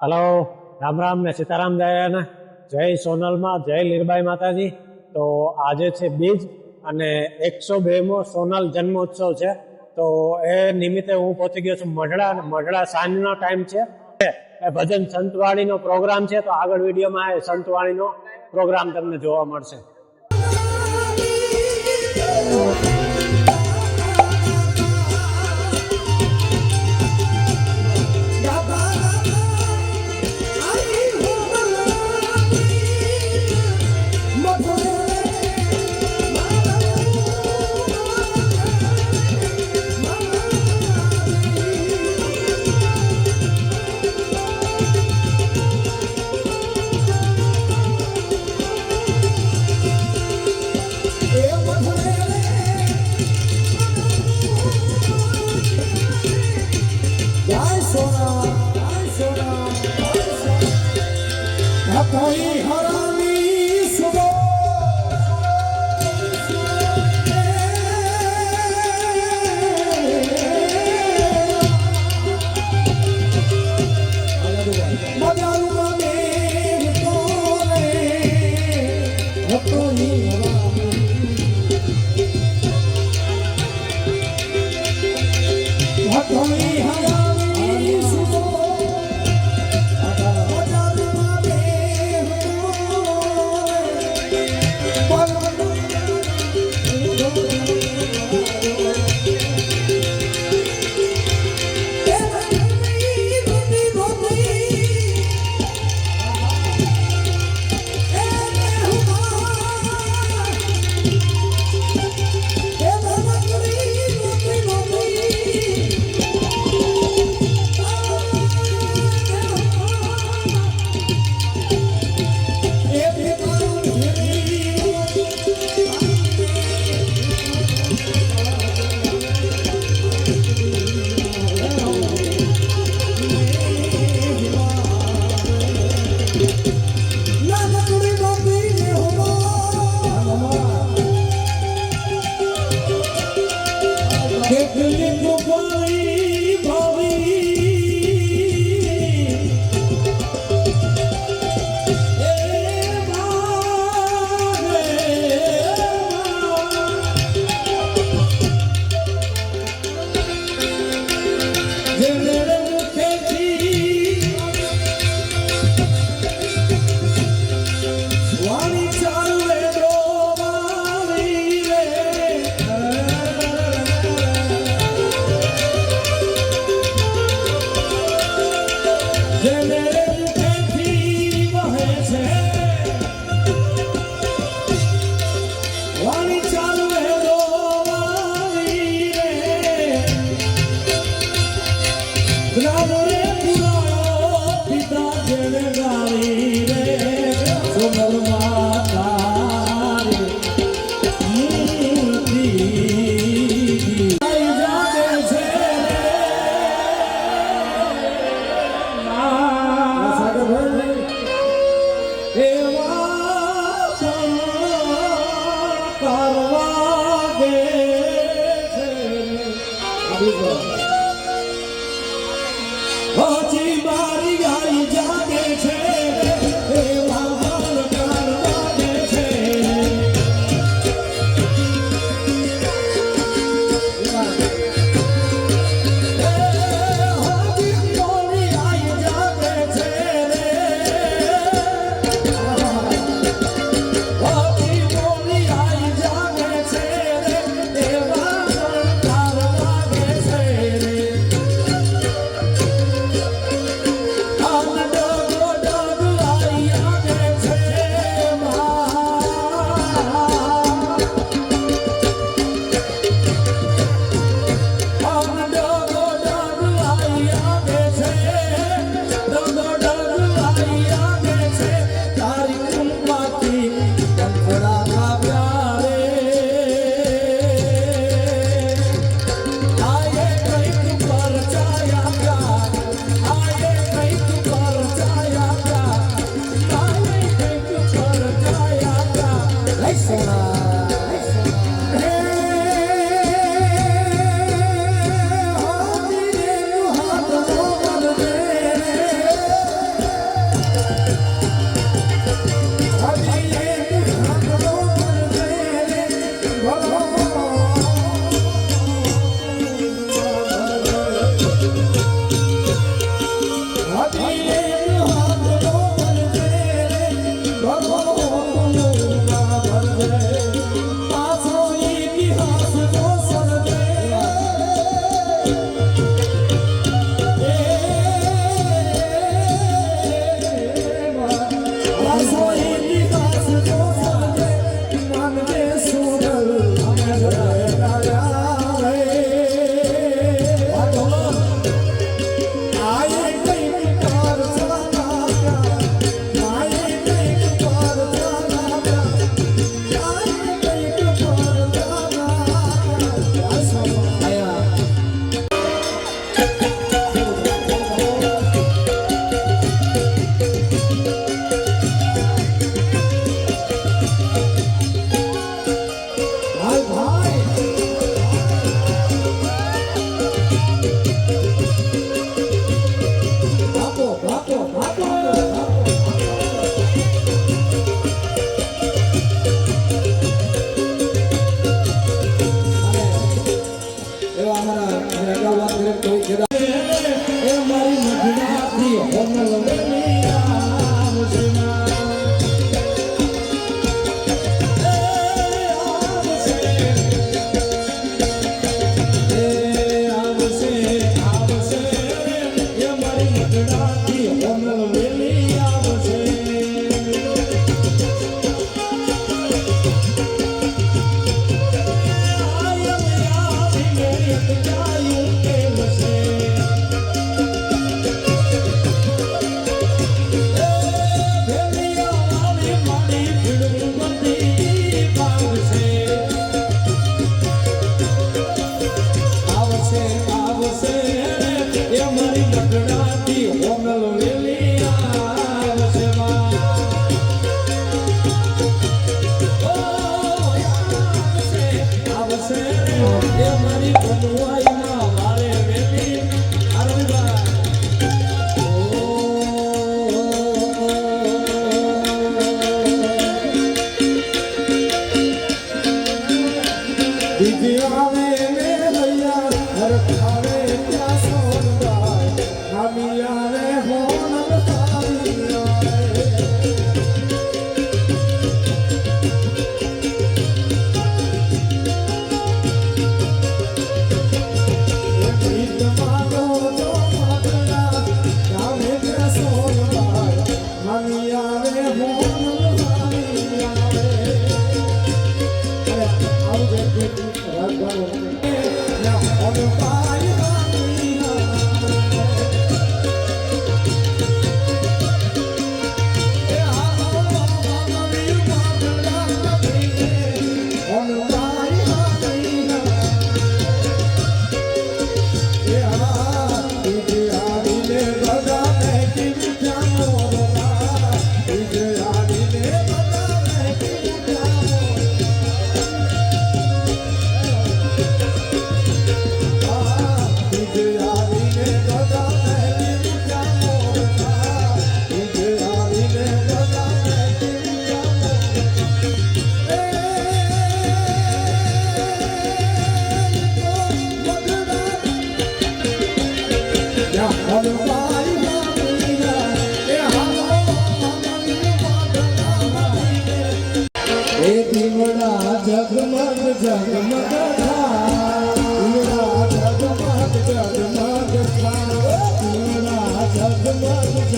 Hello, Ram Ram ને સીતારામ જય જય સોનલમાં, જય લીરબાઈ માતાજી. તો આજે છે બીજ અને એકસો બેમો સોનલ જન્મોત્સવ છે. તો એ નિમિત્તે હું પહોંચી ગયો છું મઢડા મઢડા સાંજનો ટાઈમ છે. એ ભજન સંતવાણીનો પ્રોગ્રામ છે. તો આગળ વિડીયોમાં એ સંતવાણીનો પ્રોગ્રામ તમને જોવા મળશે. Ti ti ave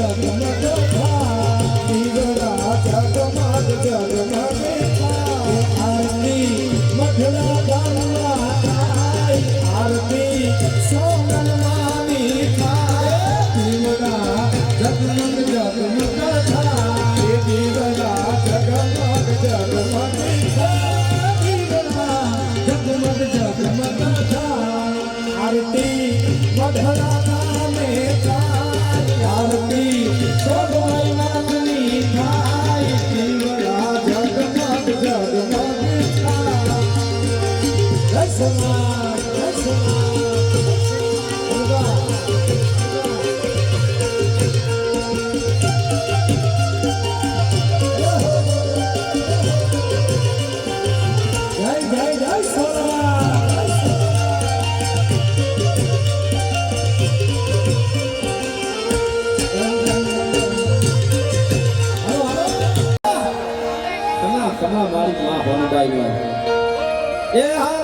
Lagi. તમા મારી માં ભણુભાઈ એ હા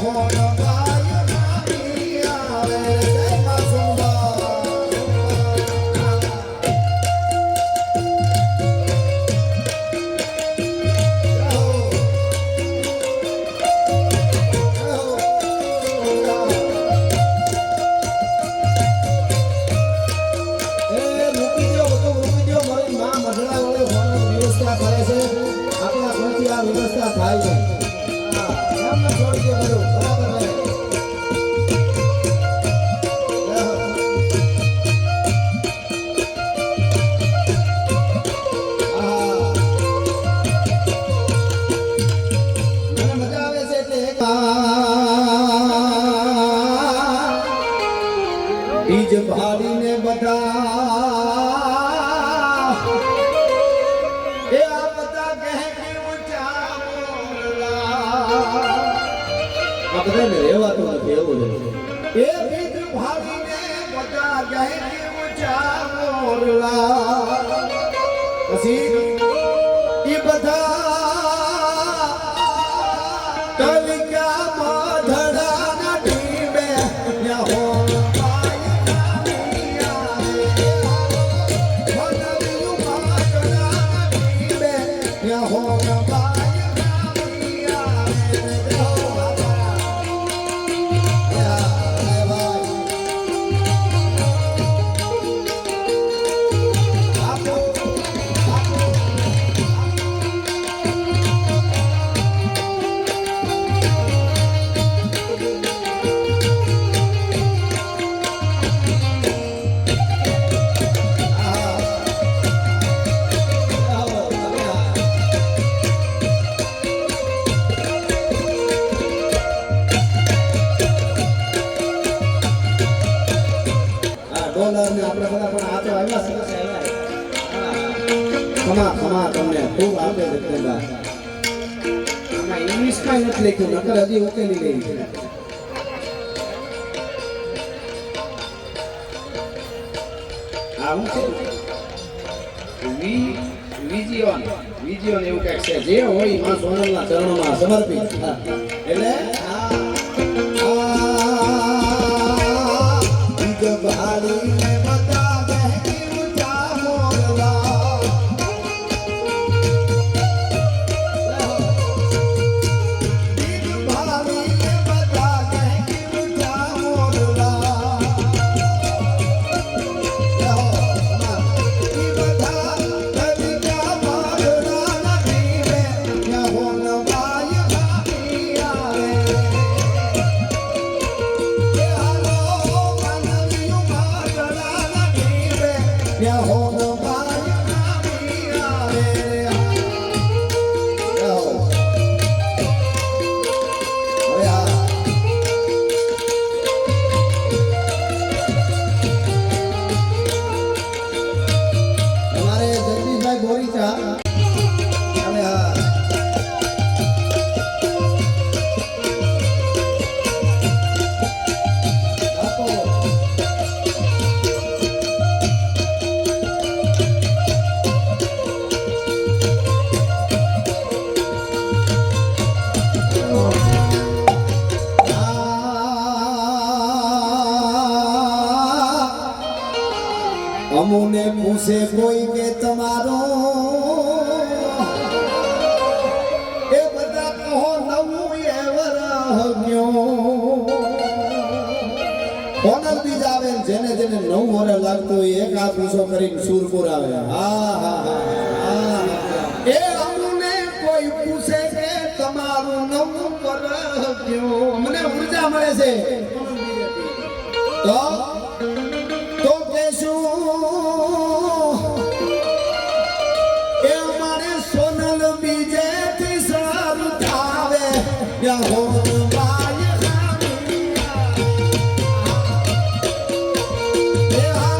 hold up. Oh, ને બધા. એ આ બધા કહે બધાને રહેવાતું નથી, એવું એ બીજ ભાવીને બધા કહે કે ઉકેલી ગઈ છે. આવું છે? વી વિજયોન. વિજયોન એવું કંઈક છે. જે હોય એમાં સોનલના ચરણોમાં સમર્પિત. એટલે અમુને પૂછે કોઈ કે તમારો. એ બધા કહો, નવું એ કોનર બીજ આવે જેને જેને નવ વરે લાગતો હોય એક આ પૂછો કરીને સુરપુર આવે. હા હા હા એ અમુને કોઈ પૂછે કે તમારું નવું વર કયો મને ઊર્જા મળે છે. તો એ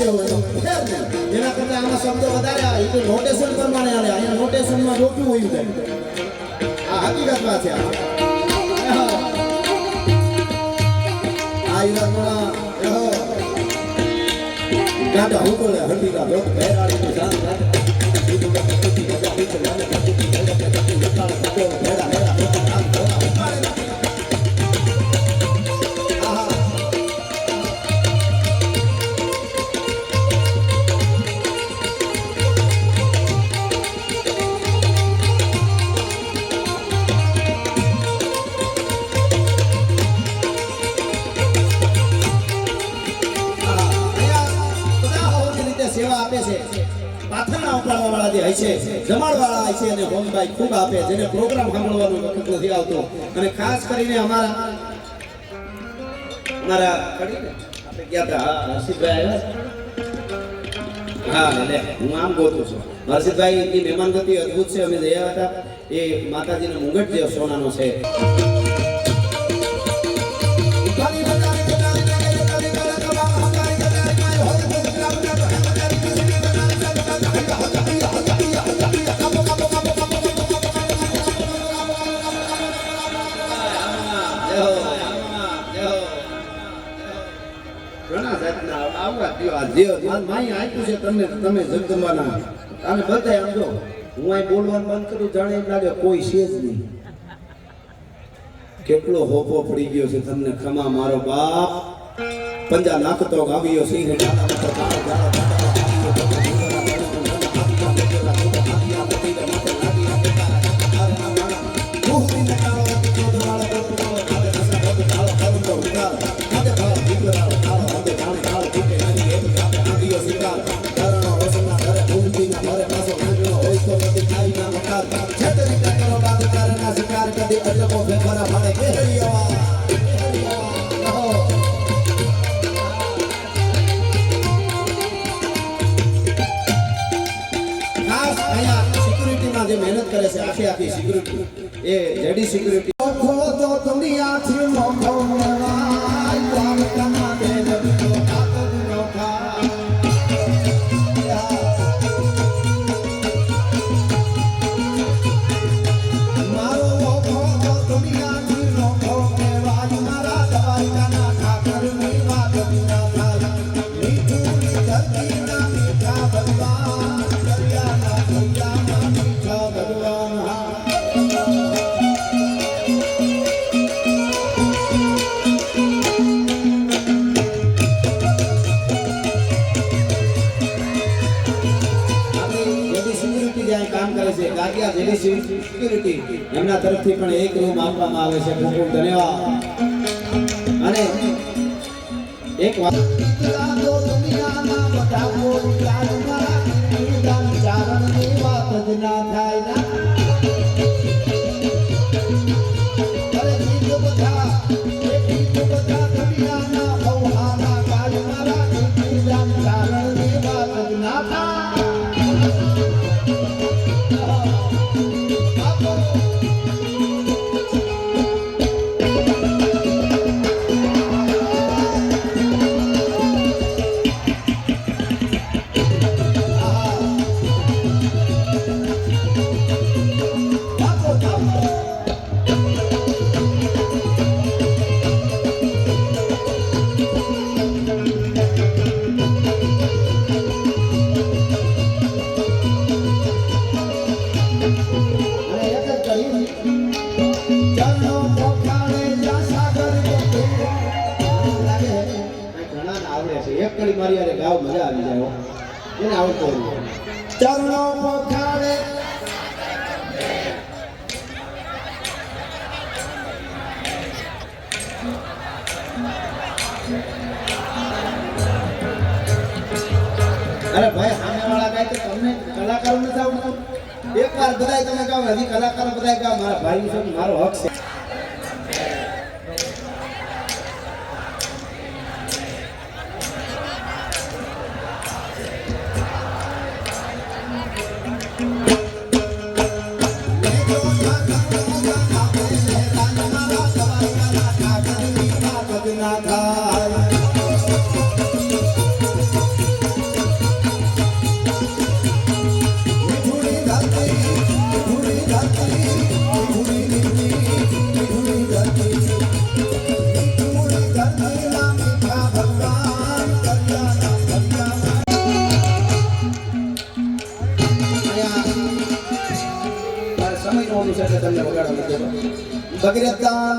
એના કરતા આમાં શબ્દો વધારે આવે એ નોટેશન પ્રમાણે આવે અહીંયા નોટેશનમાં રોક્યું હોય જાય આ હકીકત છે આ. ઈરાનમાં ગાડા સેવા આપે છે. પાથરણા ઉપાડવા વાળા જે હોય છે. જમાડવાળા હોય છે અને હોમભાઈ ખૂબ આપે, જેને પ્રોગ્રામ સાંભળવાનો વખત નથી આવતો. અને ખાસ કરીને અમારા અમારા આપણે ગયા હતા હર્ષિતભાઈ હા, એટલે હું આમ ગોતું છું. હર્ષિતભાઈ મહેમાન ગતિ અદભુત છે. અમે જયા હતા. એ માતાજીનો મુગટ જે સોનાનો છે. હું અહીં બોલવાનું બંધ કરું, જાણે એમ લાગે કોઈ છે જ નહીં. કેટલો હોપો પડી ગયો છે તમને, ખમા મારો બાપ. પંજા નાખતો ગાવ્યો સિંહ અહીંયા સિક્યુરિટીમાં જે મહેનત કરે છે આખી આખી સિક્યુરિટી એ જેડી સિક્યુરિટી દુનિયાથી કામ કરે છે. ગાગિયા જેની સિક્યુરિટી એમના તરફથી પણ એક રૂમ આપવામાં આવે છે. ખૂબ ખૂબ ધન્યવાદ. અને એક વાત. વાર બધાય તમે ગાઓ હજી કલાકાર બધાય ગાઓ મારા ભાઈ છે મારો હક છે. સમય નો વિષય તમને વગાડવા ભગીરથદાન